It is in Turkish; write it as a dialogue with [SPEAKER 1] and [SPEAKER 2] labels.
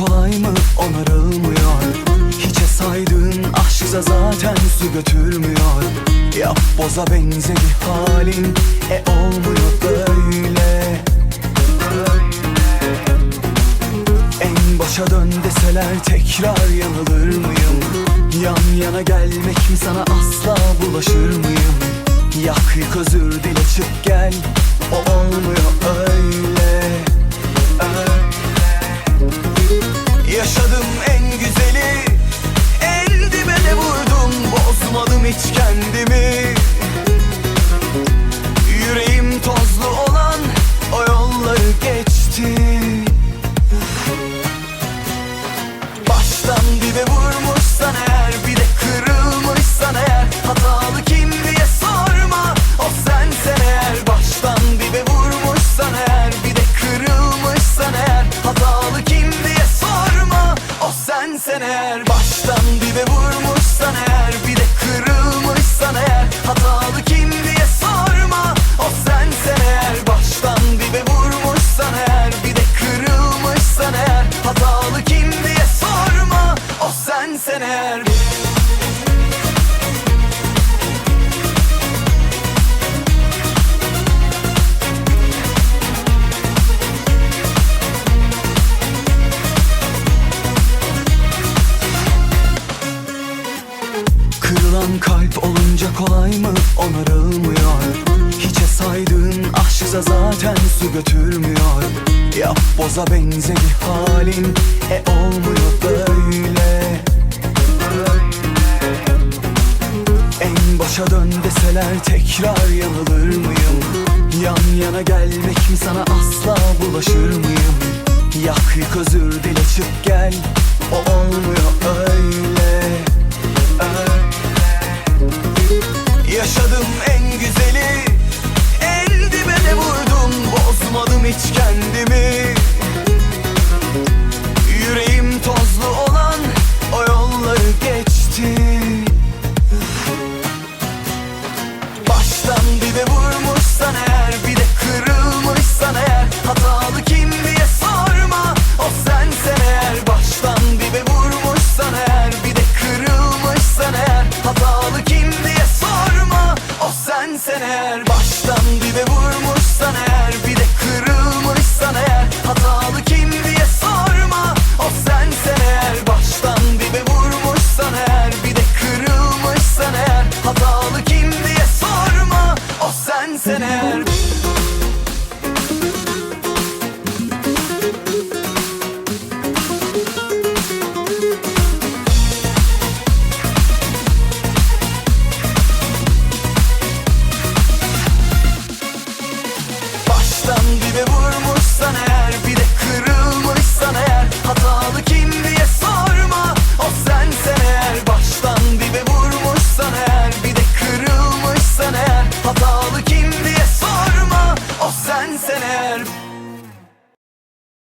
[SPEAKER 1] kolay mı? Onarılmıyor. Hiçe saydığın aşksa zaten su götürmüyor. Yap boza benzedi halin E olmuyor böyle. En başa dön deseler tekrar yanılır mıyım? Yan yana gelmek mi sana asla bulaşır mıyım? Yak yık özür dile çık gel. O olmuyor Öyle Kırılan kalp olunca kolay mı? Onarılmıyor. Hiçe saydığın aşksa zaten su götürmüyor. Yap boza benzedi halin E olmuyor böyle. En başa dön deseler tekrar yanılır mıyım? Yan yana gelmek mi sana asla bulaşır mıyım? Yak yık özür dile çık gel O olmuyor öyle kendimi. Yüreğim tozlu olan O yolları geçti. Baştan dibe vurmuşsan eğer Bir de kırılmışsan eğer Hatalı kim diye sorma. O sensen eğer Baştan dibe vurmuşsan eğer Bir de kırılmışsan eğer Hatalı kim diye sorma. O sensen eğer Baştan dibe vurmuşsan senseler